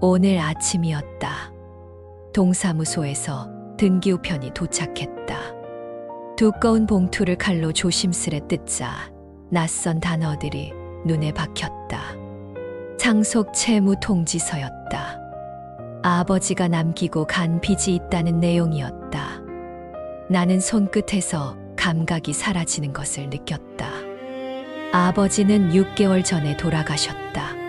오늘 아침이었다. 동사무소에서 등기우편이 도착했다. 두꺼운 봉투를 칼로 조심스레 뜯자 낯선 단어들이 눈에 박혔다. 상속 채무 통지서였다. 아버지가 남기고 간 빚이 있다는 내용이었다. 나는 손끝에서 감각이 사라지는 것을 느꼈다. 아버지는 6개월 전에 돌아가셨다.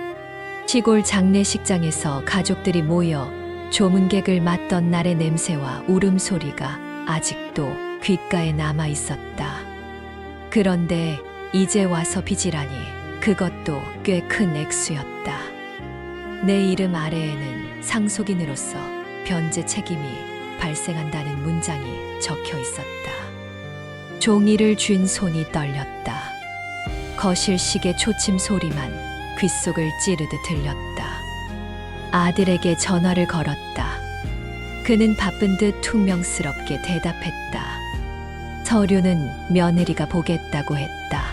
시골 장례식장에서 가족들이 모여 조문객을 맞던 날의 냄새와 울음소리가 아직도 귓가에 남아 있었다. 그런데 이제 와서 빚이라니 그것도 꽤 큰 액수였다. 내 이름 아래에는 상속인으로서 변제 책임이 발생한다는 문장이 적혀 있었다. 종이를 쥔 손이 떨렸다. 거실 시계 초침 소리만 귓속을 찌르듯 들렸다. 아들에게 전화를 걸었다. 그는 바쁜 듯 퉁명스럽게 대답했다. 서류는 며느리가 보겠다고 했다.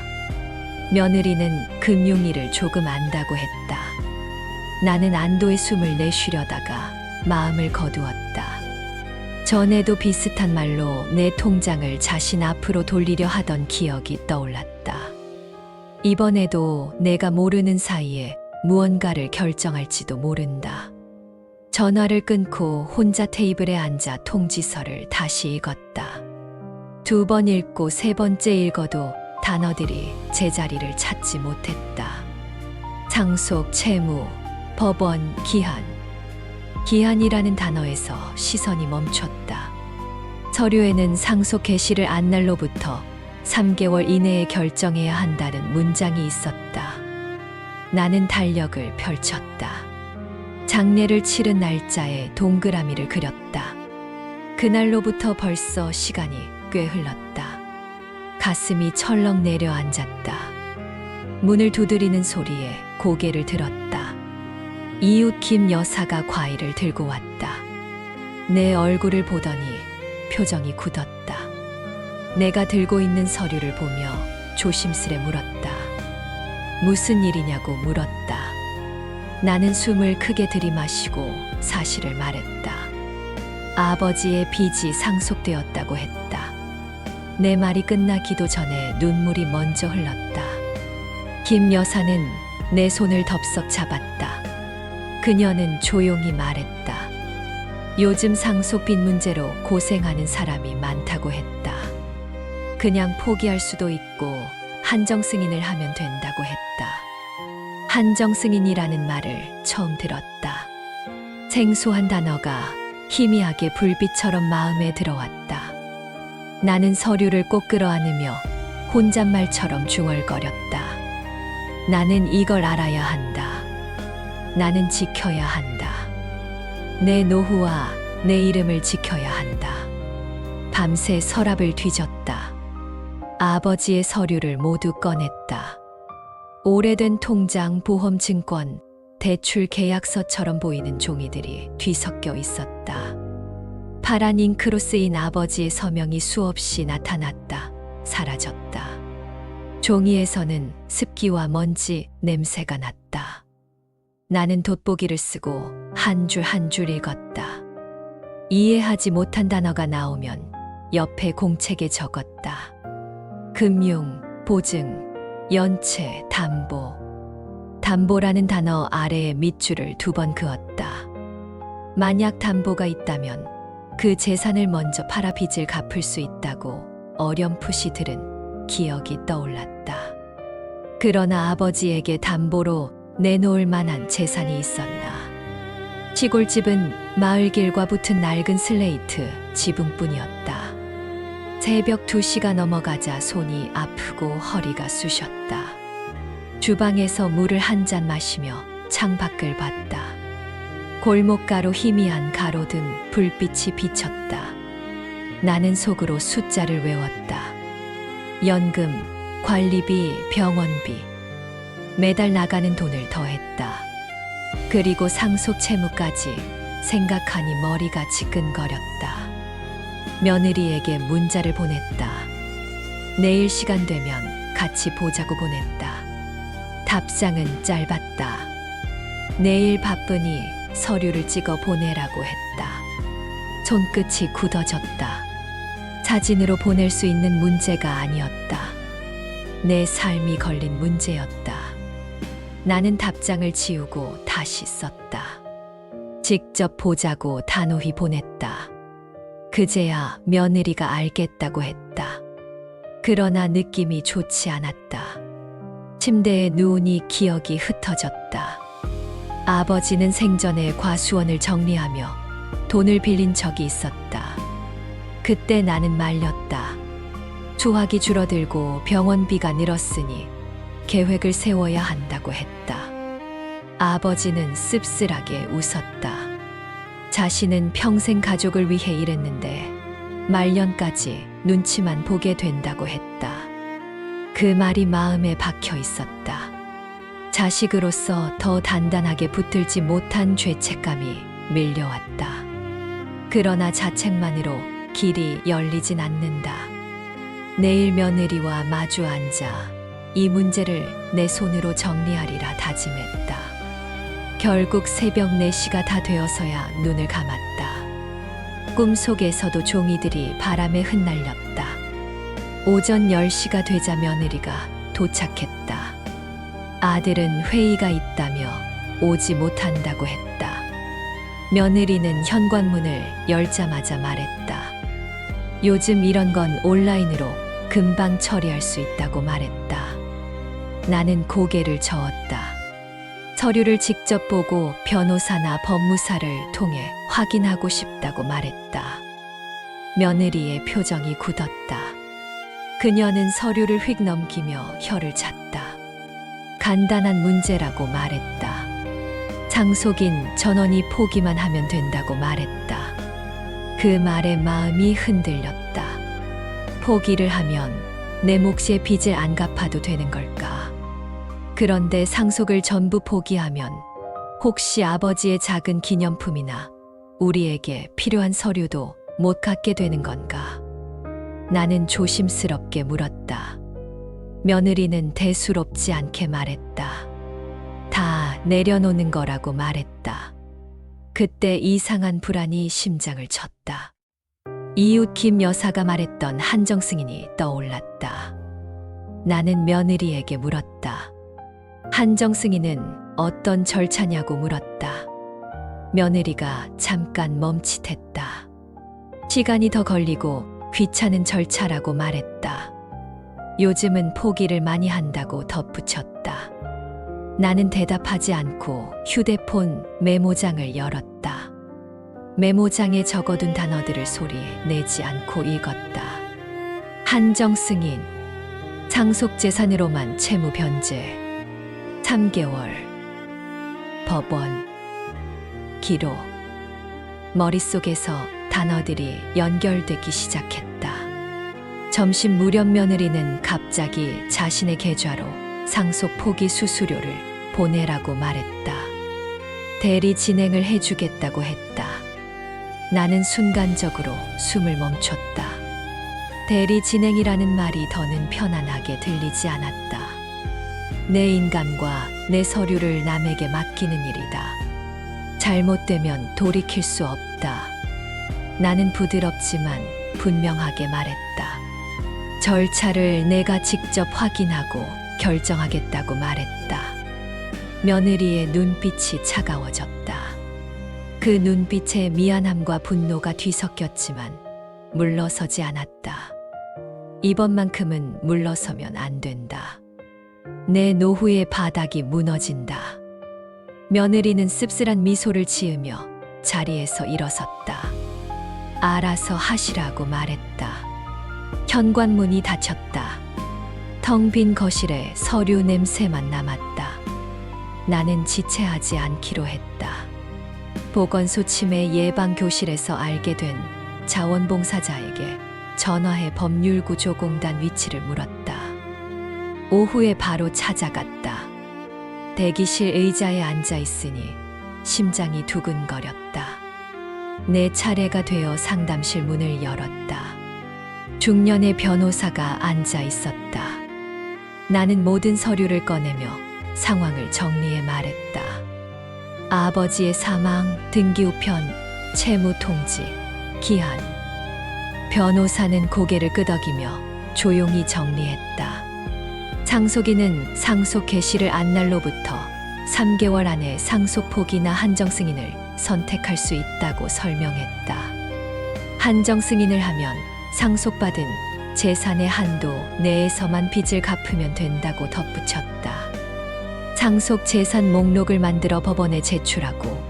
며느리는 금융일을 조금 안다고 했다. 나는 안도의 숨을 내쉬려다가 마음을 거두었다. 전에도 비슷한 말로 내 통장을 자신 앞으로 돌리려 하던 기억이 떠올랐다. 이번에도 내가 모르는 사이에 무언가를 결정할지도 모른다. 전화를 끊고 혼자 테이블에 앉아 통지서를 다시 읽었다. 두 번 읽고 세 번째 읽어도 단어들이 제자리를 찾지 못했다. 상속, 채무, 법원, 기한. 기한이라는 단어에서 시선이 멈췄다. 서류에는 상속 개시를 안 날로부터 3개월 이내에 결정해야 한다는 문장이 있었다. 나는 달력을 펼쳤다. 장례를 치른 날짜에 동그라미를 그렸다. 그날로부터 벌써 시간이 꽤 흘렀다. 가슴이 철렁 내려앉았다. 문을 두드리는 소리에 고개를 들었다. 이웃 김 여사가 과일을 들고 왔다. 내 얼굴을 보더니 표정이 굳었다. 내가 들고 있는 서류를 보며 조심스레 물었다. 무슨 일이냐고 물었다. 나는 숨을 크게 들이마시고 사실을 말했다. 아버지의 빚이 상속되었다고 했다. 내 말이 끝나기도 전에 눈물이 먼저 흘렀다. 김 여사는 내 손을 덥석 잡았다. 그녀는 조용히 말했다. 요즘 상속빚 문제로 고생하는 사람이 많다고 했다. 그냥 포기할 수도 있고 한정 승인을 하면 된다고 했다. 한정 승인이라는 말을 처음 들었다. 생소한 단어가 희미하게 불빛처럼 마음에 들어왔다. 나는 서류를 꼭 끌어안으며 혼잣말처럼 중얼거렸다. 나는 이걸 알아야 한다. 나는 지켜야 한다. 내 노후와 내 이름을 지켜야 한다. 밤새 서랍을 뒤졌다. 아버지의 서류를 모두 꺼냈다. 오래된 통장, 보험 증권, 대출 계약서처럼 보이는 종이들이 뒤섞여 있었다. 파란 잉크로 쓰인 아버지의 서명이 수없이 나타났다. 사라졌다. 종이에서는 습기와 먼지, 냄새가 났다. 나는 돋보기를 쓰고 한 줄 한 줄 읽었다. 이해하지 못한 단어가 나오면 옆에 공책에 적었다. 금융, 보증, 연체, 담보. 담보라는 단어 아래에 밑줄을 두 번 그었다. 만약 담보가 있다면 그 재산을 먼저 팔아 빚을 갚을 수 있다고 어렴풋이 들은 기억이 떠올랐다. 그러나 아버지에게 담보로 내놓을 만한 재산이 있었나. 시골집은 마을길과 붙은 낡은 슬레이트 지붕뿐이었다. 새벽 2시가 넘어가자 손이 아프고 허리가 쑤셨다. 주방에서 물을 한 잔 마시며 창밖을 봤다. 골목가로 희미한 가로등 불빛이 비쳤다. 나는 속으로 숫자를 외웠다. 연금, 관리비, 병원비. 매달 나가는 돈을 더했다. 그리고 상속 채무까지 생각하니 머리가 지끈거렸다. 며느리에게 문자를 보냈다. 내일 시간 되면 같이 보자고 보냈다. 답장은 짧았다. 내일 바쁘니 서류를 찍어 보내라고 했다. 손끝이 굳어졌다. 사진으로 보낼 수 있는 문제가 아니었다. 내 삶이 걸린 문제였다. 나는 답장을 지우고 다시 썼다. 직접 보자고 단호히 보냈다. 그제야 며느리가 알겠다고 했다. 그러나 느낌이 좋지 않았다. 침대에 누우니 기억이 흩어졌다. 아버지는 생전에 과수원을 정리하며 돈을 빌린 적이 있었다. 그때 나는 말렸다. 수학이 줄어들고 병원비가 늘었으니 계획을 세워야 한다고 했다. 아버지는 씁쓸하게 웃었다. 자신은 평생 가족을 위해 일했는데 말년까지 눈치만 보게 된다고 했다. 그 말이 마음에 박혀 있었다. 자식으로서 더 단단하게 붙들지 못한 죄책감이 밀려왔다. 그러나 자책만으로 길이 열리진 않는다. 내일 며느리와 마주 앉아 이 문제를 내 손으로 정리하리라 다짐했다. 결국 새벽 4시가 다 되어서야 눈을 감았다. 꿈속에서도 종이들이 바람에 흩날렸다. 오전 10시가 되자 며느리가 도착했다. 아들은 회의가 있다며 오지 못한다고 했다. 며느리는 현관문을 열자마자 말했다. 요즘 이런 건 온라인으로 금방 처리할 수 있다고 말했다. 나는 고개를 저었다. 서류를 직접 보고 변호사나 법무사를 통해 확인하고 싶다고 말했다. 며느리의 표정이 굳었다. 그녀는 서류를 휙 넘기며 혀를 찼다. 간단한 문제라고 말했다. 장속인 전원이 포기만 하면 된다고 말했다. 그 말에 마음이 흔들렸다. 포기를 하면 내 몫의 빚을 안 갚아도 되는 걸까? 그런데 상속을 전부 포기하면 혹시 아버지의 작은 기념품이나 우리에게 필요한 서류도 못 갖게 되는 건가? 나는 조심스럽게 물었다. 며느리는 대수롭지 않게 말했다. 다 내려놓는 거라고 말했다. 그때 이상한 불안이 심장을 쳤다. 이웃 김 여사가 말했던 한정 승인이 떠올랐다. 나는 며느리에게 물었다. 한정 승인은 어떤 절차냐고 물었다. 며느리가 잠깐 멈칫했다. 시간이 더 걸리고 귀찮은 절차라고 말했다. 요즘은 포기를 많이 한다고 덧붙였다. 나는 대답하지 않고 휴대폰 메모장을 열었다. 메모장에 적어둔 단어들을 소리 내지 않고 읽었다. 한정 승인, 상속 재산으로만 채무 변제, 3개월, 법원, 기록. 머릿속에서 단어들이 연결되기 시작했다. 점심 무렵 며느리는 갑자기 자신의 계좌로 상속 포기 수수료를 보내라고 말했다. 대리 진행을 해주겠다고 했다. 나는 순간적으로 숨을 멈췄다. 대리 진행이라는 말이 더는 편안하게 들리지 않았다. 내 인감과 내 서류를 남에게 맡기는 일이다. 잘못되면 돌이킬 수 없다. 나는 부드럽지만 분명하게 말했다. 절차를 내가 직접 확인하고 결정하겠다고 말했다. 며느리의 눈빛이 차가워졌다. 그 눈빛에 미안함과 분노가 뒤섞였지만 물러서지 않았다. 이번만큼은 물러서면 안 된다. 내 노후의 바닥이 무너진다. 며느리는 씁쓸한 미소를 지으며 자리에서 일어섰다. 알아서 하시라고 말했다. 현관문이 닫혔다. 텅 빈 거실에 서류 냄새만 남았다. 나는 지체하지 않기로 했다. 보건소 치매 예방 교실에서 알게 된 자원봉사자에게 전화해 법률구조공단 위치를 물었다. 오후에 바로 찾아갔다. 대기실 의자에 앉아 있으니 심장이 두근거렸다. 내 차례가 되어 상담실 문을 열었다. 중년의 변호사가 앉아 있었다. 나는 모든 서류를 꺼내며 상황을 정리해 말했다. 아버지의 사망, 등기 우편, 채무 통지, 기한. 변호사는 고개를 끄덕이며 조용히 정리했다. 상속인은 상속 개시를 안 날로부터 3개월 안에 상속 포기나 한정 승인을 선택할 수 있다고 설명했다. 한정 승인을 하면 상속받은 재산의 한도 내에서만 빚을 갚으면 된다고 덧붙였다. 상속 재산 목록을 만들어 법원에 제출하고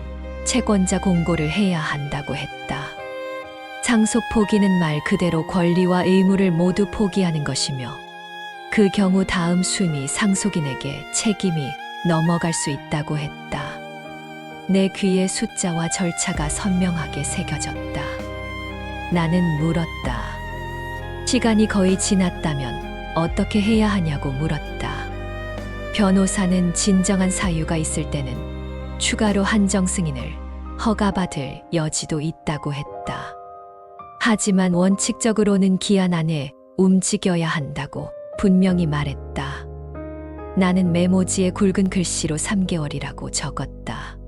채권자 공고를 해야 한다고 했다. 상속 포기는 말 그대로 권리와 의무를 모두 포기하는 것이며 그 경우 다음 순위 상속인에게 책임이 넘어갈 수 있다고 했다. 내 귀에 숫자와 절차가 선명하게 새겨졌다. 나는 물었다. 시간이 거의 지났다면 어떻게 해야 하냐고 물었다. 변호사는 진정한 사유가 있을 때는 추가로 한정 승인을 허가받을 여지도 있다고 했다. 하지만 원칙적으로는 기한 안에 움직여야 한다고 분명히 말했다. 나는 메모지에 굵은 글씨로 3개월이라고 적었다.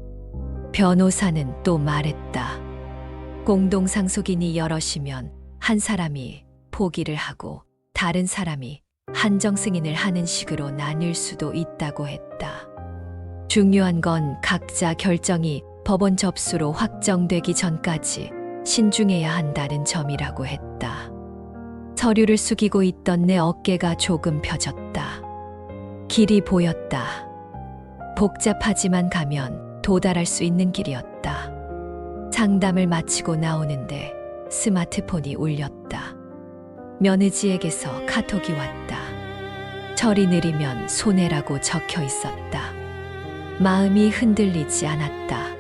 변호사는 또 말했다. 공동상속인이 여럿이면 한 사람이 포기를 하고 다른 사람이 한정 승인을 하는 식으로 나뉠 수도 있다고 했다. 중요한 건 각자 결정이 법원 접수로 확정되기 전까지 신중해야 한다는 점이라고 했다. 서류를 숙이고 있던 내 어깨가 조금 펴졌다. 길이 보였다. 복잡하지만 가면 도달할 수 있는 길이었다. 상담을 마치고 나오는데 스마트폰이 울렸다. 며느지에게서 카톡이 왔다. 처리 느리면 손해라고 적혀 있었다. 마음이 흔들리지 않았다.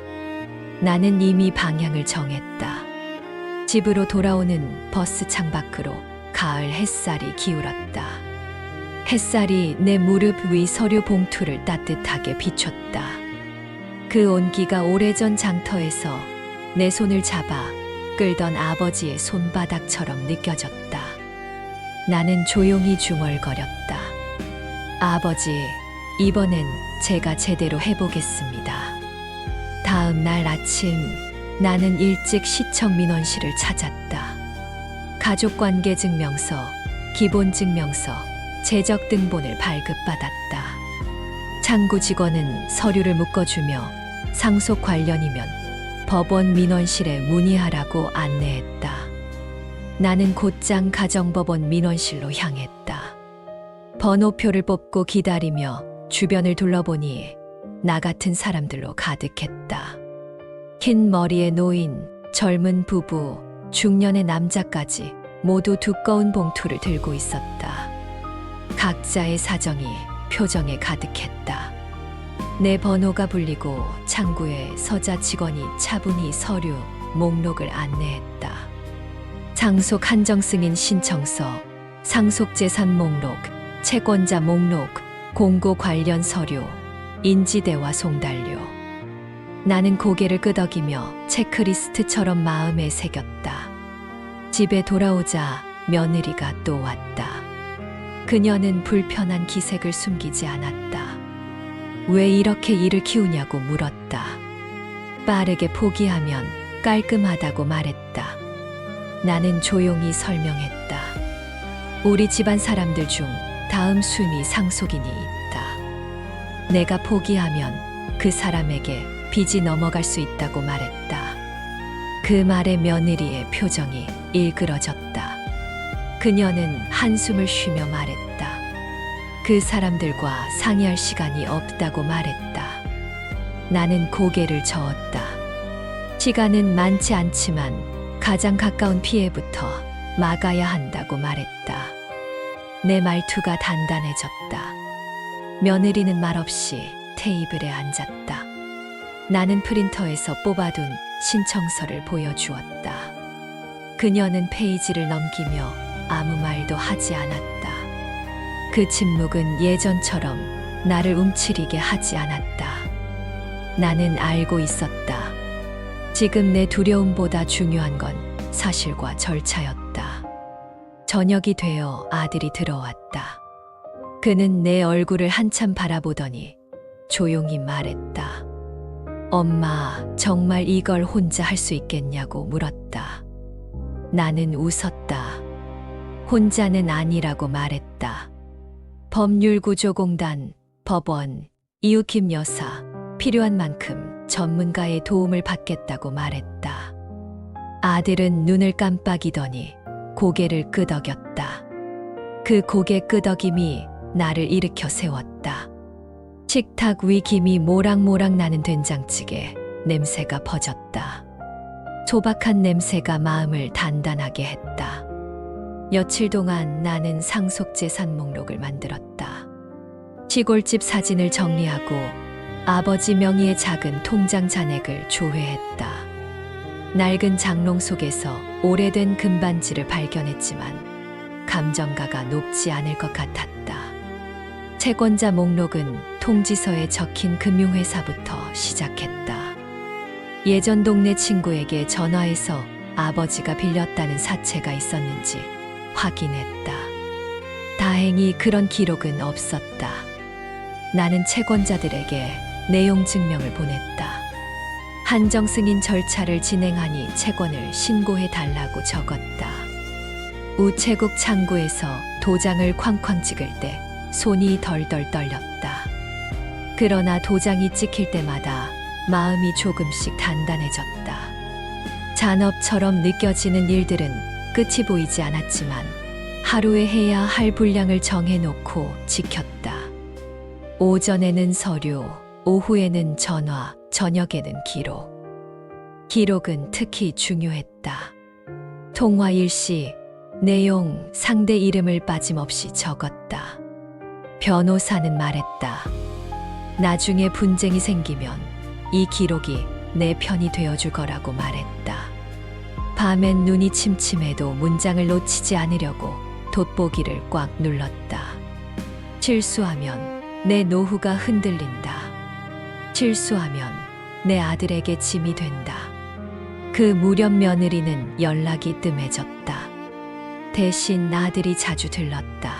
나는 이미 방향을 정했다. 집으로 돌아오는 버스 창밖으로 가을 햇살이 기울었다. 햇살이 내 무릎 위 서류 봉투를 따뜻하게 비췄다. 그 온기가 오래전 장터에서 내 손을 잡아 끌던 아버지의 손바닥처럼 느껴졌다. 나는 조용히 중얼거렸다. 아버지, 이번엔 제가 제대로 해보겠습니다. 다음 날 아침 나는 일찍 시청 민원실을 찾았다. 가족관계 증명서, 기본 증명서, 재적 등본을 발급받았다. 창구 직원은 서류를 묶어주며 상속 관련이면 법원 민원실에 문의하라고 안내했다. 나는 곧장 가정법원 민원실로 향했다. 번호표를 뽑고 기다리며 주변을 둘러보니 나 같은 사람들로 가득했다. 흰 머리의 노인, 젊은 부부, 중년의 남자까지 모두 두꺼운 봉투를 들고 있었다. 각자의 사정이 표정에 가득했다. 내 번호가 불리고 창구에 서자 직원이 차분히 서류, 목록을 안내했다. 상속 한정 승인 신청서, 상속 재산 목록, 채권자 목록, 공고 관련 서류, 인지대와 송달료. 나는 고개를 끄덕이며 체크리스트처럼 마음에 새겼다. 집에 돌아오자 며느리가 또 왔다. 그녀는 불편한 기색을 숨기지 않았다. 왜 이렇게 일을 키우냐고 물었다. 빠르게 포기하면 깔끔하다고 말했다. 나는 조용히 설명했다. 우리 집안 사람들 중 다음 순위 상속인이 있다. 내가 포기하면 그 사람에게 빚이 넘어갈 수 있다고 말했다. 그 말에 며느리의 표정이 일그러졌다. 그녀는 한숨을 쉬며 말했다. 그 사람들과 상의할 시간이 없다고 말했다. 나는 고개를 저었다. 시간은 많지 않지만 가장 가까운 피해부터 막아야 한다고 말했다. 내 말투가 단단해졌다. 며느리는 말없이 테이블에 앉았다. 나는 프린터에서 뽑아둔 신청서를 보여주었다. 그녀는 페이지를 넘기며 아무 말도 하지 않았다. 그 침묵은 예전처럼 나를 움츠리게 하지 않았다. 나는 알고 있었다. 지금 내 두려움보다 중요한 건 사실과 절차였다. 저녁이 되어 아들이 들어왔다. 그는 내 얼굴을 한참 바라보더니 조용히 말했다. 엄마, 정말 이걸 혼자 할 수 있겠냐고 물었다. 나는 웃었다. 혼자는 아니라고 말했다. 법률구조공단, 법원, 이웃김 여사, 필요한 만큼 전문가의 도움을 받겠다고 말했다. 아들은 눈을 깜빡이더니 고개를 끄덕였다. 그 고개 끄덕임이 나를 일으켜 세웠다. 식탁 위 김이 모락모락 나는 된장찌개 냄새가 퍼졌다. 소박한 냄새가 마음을 단단하게 했다. 며칠 동안 나는 상속재산 목록을 만들었다. 시골집 사진을 정리하고 아버지 명의의 작은 통장 잔액을 조회했다. 낡은 장롱 속에서 오래된 금반지를 발견했지만 감정가가 높지 않을 것 같았다. 채권자 목록은 통지서에 적힌 금융회사부터 시작했다. 예전 동네 친구에게 전화해서 아버지가 빌렸다는 사채가 있었는지 확인했다. 다행히 그런 기록은 없었다. 나는 채권자들에게 내용 증명을 보냈다. 한정 승인 절차를 진행하니 채권을 신고해 달라고 적었다. 우체국 창구에서 도장을 쾅쾅 찍을 때 손이 덜덜 떨렸다. 그러나 도장이 찍힐 때마다 마음이 조금씩 단단해졌다. 잔업처럼 느껴지는 일들은 끝이 보이지 않았지만 하루에 해야 할 분량을 정해놓고 지켰다. 오전에는 서류, 오후에는 전화, 저녁에는 기록. 기록은 특히 중요했다. 통화 일시, 내용, 상대 이름을 빠짐없이 적었다. 변호사는 말했다. 나중에 분쟁이 생기면 이 기록이 내 편이 되어줄 거라고 말했다. 밤엔 눈이 침침해도 문장을 놓치지 않으려고 돋보기를 꽉 눌렀다. 실수하면 내 노후가 흔들린다. 실수하면 내 아들에게 짐이 된다. 그 무렵 며느리는 연락이 뜸해졌다. 대신 아들이 자주 들렀다.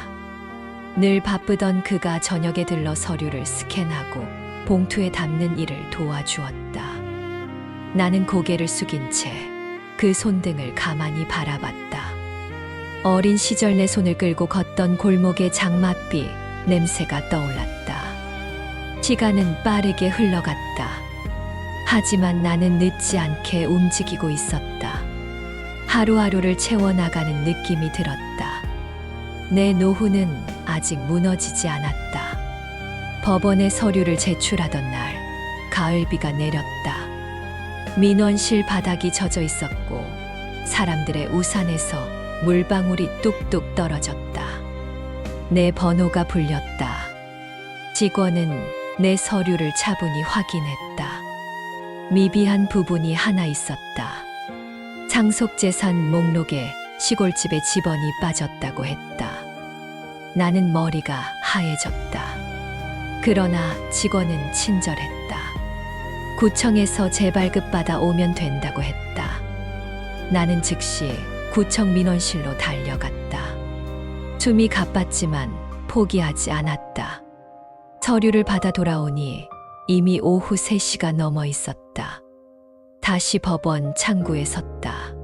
늘 바쁘던 그가 저녁에 들러 서류를 스캔하고 봉투에 담는 일을 도와주었다. 나는 고개를 숙인 채 그 손등을 가만히 바라봤다. 어린 시절 내 손을 끌고 걷던 골목의 장맛비 냄새가 떠올랐다. 시간은 빠르게 흘러갔다. 하지만 나는 늦지 않게 움직이고 있었다. 하루하루를 채워나가는 느낌이 들었다. 내 노후는 아직 무너지지 않았다. 법원에 서류를 제출하던 날, 가을비가 내렸다. 민원실 바닥이 젖어 있었고, 사람들의 우산에서 물방울이 뚝뚝 떨어졌다. 내 번호가 불렸다. 직원은 내 서류를 차분히 확인했다. 미비한 부분이 하나 있었다. 상속재산 목록에 시골집의 집원이 빠졌다고 했다. 나는 머리가 하얘졌다. 그러나 직원은 친절했다. 구청에서 재발급받아 오면 된다고 했다. 나는 즉시 구청 민원실로 달려갔다. 숨이 가빴지만 포기하지 않았다. 서류를 받아 돌아오니 이미 오후 3시가 넘어 있었다. 다시 법원 창구에 섰다.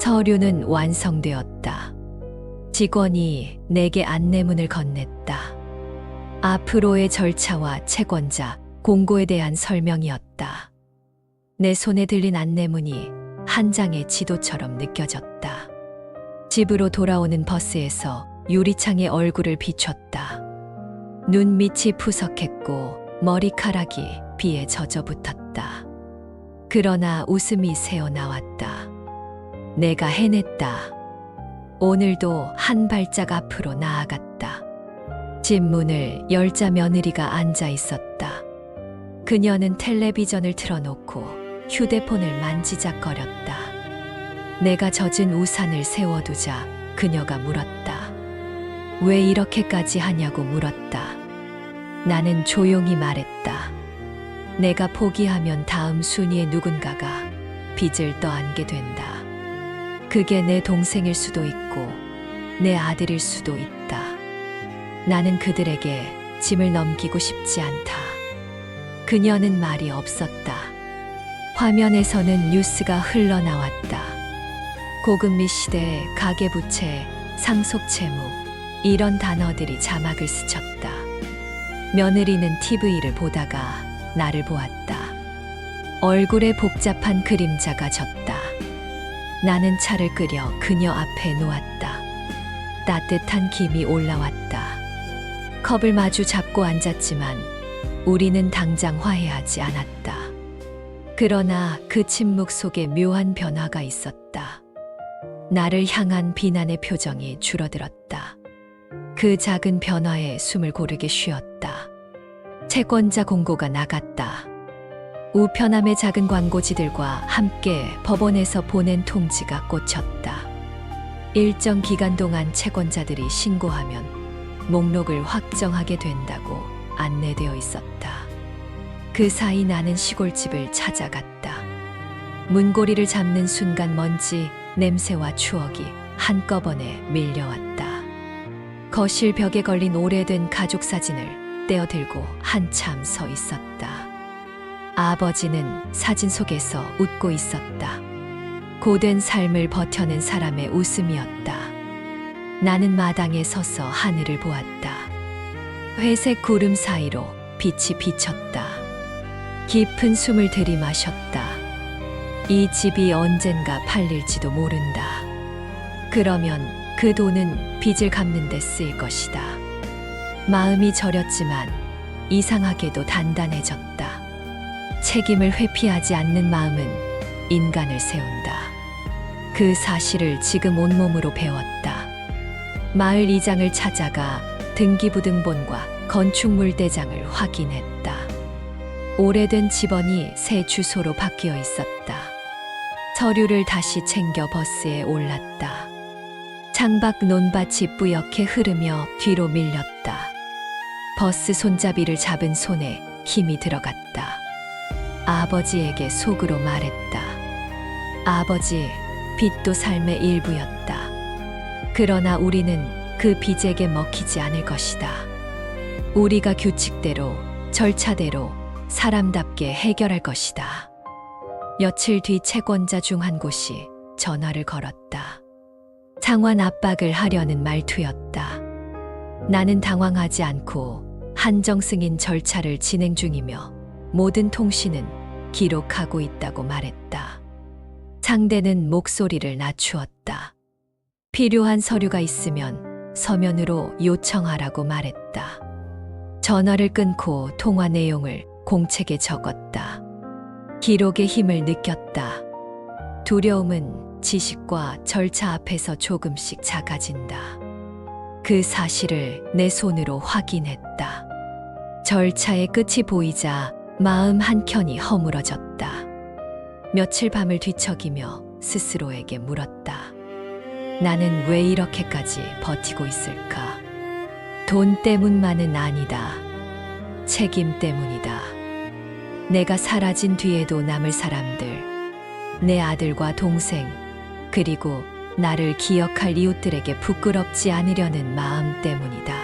서류는 완성되었다. 직원이 내게 안내문을 건넸다. 앞으로의 절차와 채권자, 공고에 대한 설명이었다. 내 손에 들린 안내문이 한 장의 지도처럼 느껴졌다. 집으로 돌아오는 버스에서 유리창에 얼굴을 비췄다. 눈밑이 푸석했고 머리카락이 비에 젖어 붙었다. 그러나 웃음이 새어 나왔다. 내가 해냈다. 오늘도 한 발짝 앞으로 나아갔다. 집 문을 열자 며느리가 앉아 있었다. 그녀는 텔레비전을 틀어놓고 휴대폰을 만지작거렸다. 내가 젖은 우산을 세워두자 그녀가 물었다. 왜 이렇게까지 하냐고 물었다. 나는 조용히 말했다. 내가 포기하면 다음 순위의 누군가가 빚을 떠안게 된다. 그게 내 동생일 수도 있고 내 아들일 수도 있다. 나는 그들에게 짐을 넘기고 싶지 않다. 그녀는 말이 없었다. 화면에서는 뉴스가 흘러나왔다. 고금리 시대의 가계부채, 상속채무, 이런 단어들이 자막을 스쳤다. 며느리는 TV를 보다가 나를 보았다. 얼굴에 복잡한 그림자가 졌다. 나는 차를 끓여 그녀 앞에 놓았다. 따뜻한 김이 올라왔다. 컵을 마주 잡고 앉았지만 우리는 당장 화해하지 않았다. 그러나 그 침묵 속에 묘한 변화가 있었다. 나를 향한 비난의 표정이 줄어들었다. 그 작은 변화에 숨을 고르게 쉬었다. 채권자 공고가 나갔다. 우편함의 작은 광고지들과 함께 법원에서 보낸 통지가 꽂혔다. 일정 기간 동안 채권자들이 신고하면 목록을 확정하게 된다고 안내되어 있었다. 그 사이 나는 시골집을 찾아갔다. 문고리를 잡는 순간 먼지, 냄새와 추억이 한꺼번에 밀려왔다. 거실 벽에 걸린 오래된 가족 사진을 떼어들고 한참 서 있었다. 아버지는 사진 속에서 웃고 있었다. 고된 삶을 버텨낸 사람의 웃음이었다. 나는 마당에 서서 하늘을 보았다. 회색 구름 사이로 빛이 비쳤다. 깊은 숨을 들이마셨다. 이 집이 언젠가 팔릴지도 모른다. 그러면 그 돈은 빚을 갚는 데 쓰일 것이다. 마음이 저렸지만 이상하게도 단단해졌다. 책임을 회피하지 않는 마음은 인간을 세운다. 그 사실을 지금 온몸으로 배웠다. 마을 이장을 찾아가 등기부등본과 건축물 대장을 확인했다. 오래된 집원이 새 주소로 바뀌어 있었다. 서류를 다시 챙겨 버스에 올랐다. 창밖 논밭이 뿌옇게 흐르며 뒤로 밀렸다. 버스 손잡이를 잡은 손에 힘이 들어갔다. 아버지에게 속으로 말했다. 아버지, 빚도 삶의 일부였다. 그러나 우리는 그 빚에게 먹히지 않을 것이다. 우리가 규칙대로, 절차대로 사람답게 해결할 것이다. 며칠 뒤 채권자 중 한 곳이 전화를 걸었다. 상환 압박을 하려는 말투였다. 나는 당황하지 않고 한정 승인 절차를 진행 중이며 모든 통신은 기록하고 있다고 말했다. 상대는 목소리를 낮추었다. 필요한 서류가 있으면 서면으로 요청하라고 말했다. 전화를 끊고 통화 내용을 공책에 적었다. 기록의 힘을 느꼈다. 두려움은 지식과 절차 앞에서 조금씩 작아진다. 그 사실을 내 손으로 확인했다. 절차의 끝이 보이자 마음 한켠이 허물어졌다. 며칠 밤을 뒤척이며 스스로에게 물었다. 나는 왜 이렇게까지 버티고 있을까? 돈 때문만은 아니다. 책임 때문이다. 내가 사라진 뒤에도 남을 사람들, 내 아들과 동생, 그리고 나를 기억할 이웃들에게 부끄럽지 않으려는 마음 때문이다.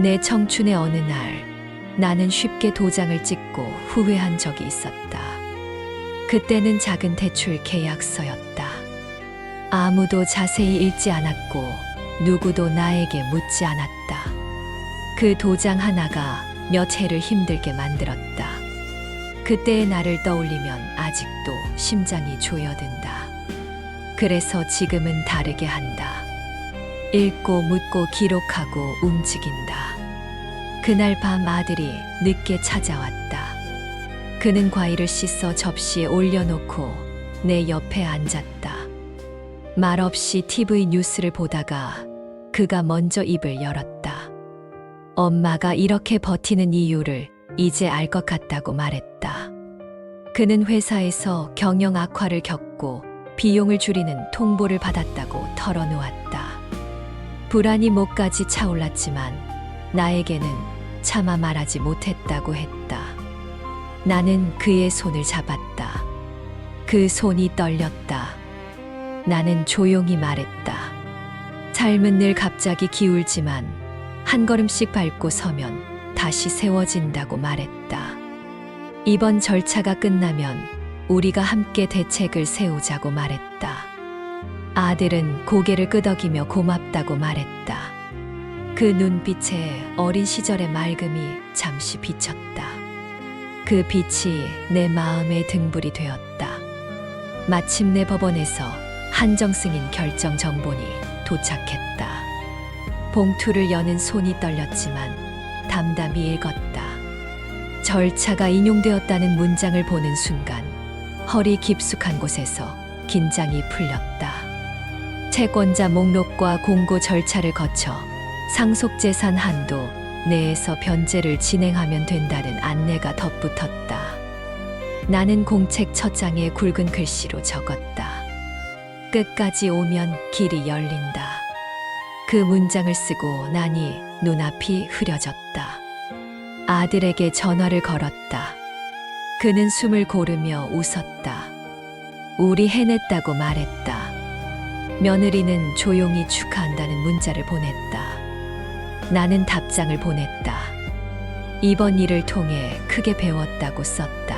내 청춘의 어느 날, 나는 쉽게 도장을 찍고 후회한 적이 있었다. 그때는 작은 대출 계약서였다. 아무도 자세히 읽지 않았고 누구도 나에게 묻지 않았다. 그 도장 하나가 몇 해를 힘들게 만들었다. 그때의 나를 떠올리면 아직도 심장이 조여든다. 그래서 지금은 다르게 한다. 읽고 묻고 기록하고 움직인다. 그날 밤 아들이 늦게 찾아왔다. 그는 과일을 씻어 접시에 올려놓고 내 옆에 앉았다. 말없이 TV 뉴스를 보다가 그가 먼저 입을 열었다. 엄마가 이렇게 버티는 이유를 이제 알 것 같다고 말했다. 그는 회사에서 경영 악화를 겪고 비용을 줄이는 통보를 받았다고 털어놓았다. 불안이 목까지 차올랐지만 나에게는 차마 말하지 못했다고 했다. 나는 그의 손을 잡았다. 그 손이 떨렸다. 나는 조용히 말했다. 삶은 늘 갑자기 기울지만 한 걸음씩 밟고 서면 다시 세워진다고 말했다. 이번 절차가 끝나면 우리가 함께 대책을 세우자고 말했다. 아들은 고개를 끄덕이며 고맙다고 말했다. 그 눈빛에 어린 시절의 맑음이 잠시 비쳤다. 그 빛이 내 마음의 등불이 되었다. 마침내 법원에서 한정 승인 결정 정본이 도착했다. 봉투를 여는 손이 떨렸지만 담담히 읽었다. 절차가 인용되었다는 문장을 보는 순간 허리 깊숙한 곳에서 긴장이 풀렸다. 채권자 목록과 공고 절차를 거쳐 상속재산 한도 내에서 변제를 진행하면 된다는 안내가 덧붙었다. 나는 공책 첫 장에 굵은 글씨로 적었다. 끝까지 오면 길이 열린다. 그 문장을 쓰고 나니 눈앞이 흐려졌다. 아들에게 전화를 걸었다. 그는 숨을 고르며 웃었다. 우리 해냈다고 말했다. 며느리는 조용히 축하한다는 문자를 보냈다. 나는 답장을 보냈다. 이번 일을 통해 크게 배웠다고 썼다.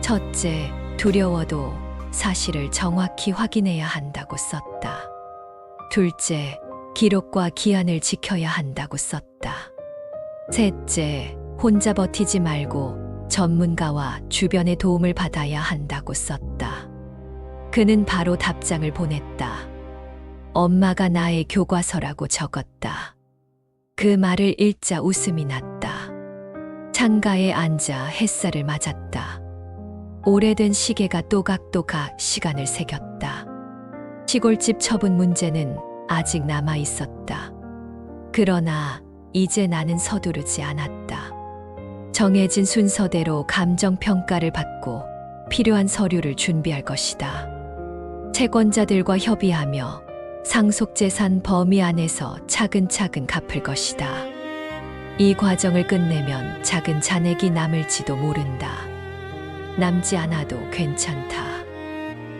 첫째, 두려워도 사실을 정확히 확인해야 한다고 썼다. 둘째, 기록과 기한을 지켜야 한다고 썼다. 셋째, 혼자 버티지 말고 전문가와 주변의 도움을 받아야 한다고 썼다. 그는 바로 답장을 보냈다. 엄마가 나의 교과서라고 적었다. 그 말을 읽자 웃음이 났다. 창가에 앉아 햇살을 맞았다. 오래된 시계가 또각또각 시간을 새겼다. 시골집 처분 문제는 아직 남아 있었다. 그러나 이제 나는 서두르지 않았다. 정해진 순서대로 감정 평가를 받고 필요한 서류를 준비할 것이다. 채권자들과 협의하며 상속재산 범위 안에서 차근차근 갚을 것이다. 이 과정을 끝내면 작은 잔액이 남을지도 모른다. 남지 않아도 괜찮다.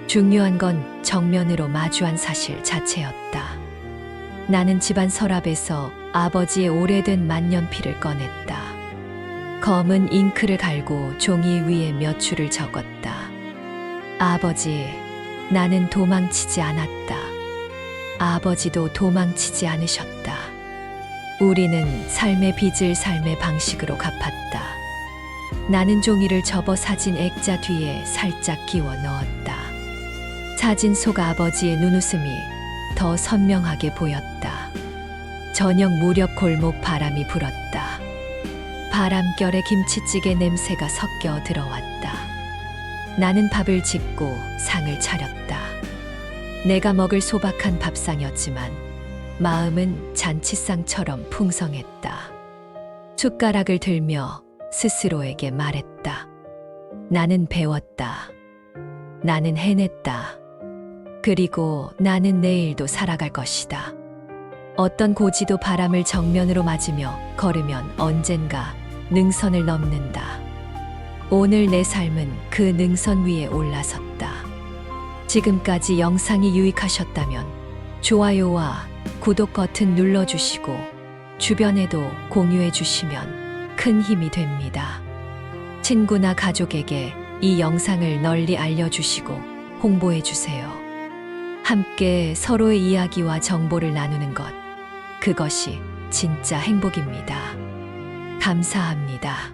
중요한 건 정면으로 마주한 사실 자체였다. 나는 집안 서랍에서 아버지의 오래된 만년필을 꺼냈다. 검은 잉크를 갈고 종이 위에 몇 줄을 적었다. 아버지, 나는 도망치지 않았다. 아버지도 도망치지 않으셨다. 우리는 삶의 빚을 삶의 방식으로 갚았다. 나는 종이를 접어 사진 액자 뒤에 살짝 끼워 넣었다. 사진 속 아버지의 눈웃음이 더 선명하게 보였다. 저녁 무렵 골목 바람이 불었다. 바람결에 김치찌개 냄새가 섞여 들어왔다. 나는 밥을 짓고 상을 차렸다. 내가 먹을 소박한 밥상이었지만 마음은 잔치상처럼 풍성했다. 숟가락을 들며 스스로에게 말했다. 나는 배웠다. 나는 해냈다. 그리고 나는 내일도 살아갈 것이다. 어떤 고지도 바람을 정면으로 맞으며 걸으면 언젠가 능선을 넘는다. 오늘 내 삶은 그 능선 위에 올라섰다. 지금까지 영상이 유익하셨다면 좋아요와 구독 버튼 눌러주시고 주변에도 공유해 주시면 큰 힘이 됩니다. 친구나 가족에게 이 영상을 널리 알려주시고 홍보해 주세요. 함께 서로의 이야기와 정보를 나누는 것. 그것이 진짜 행복입니다. 감사합니다.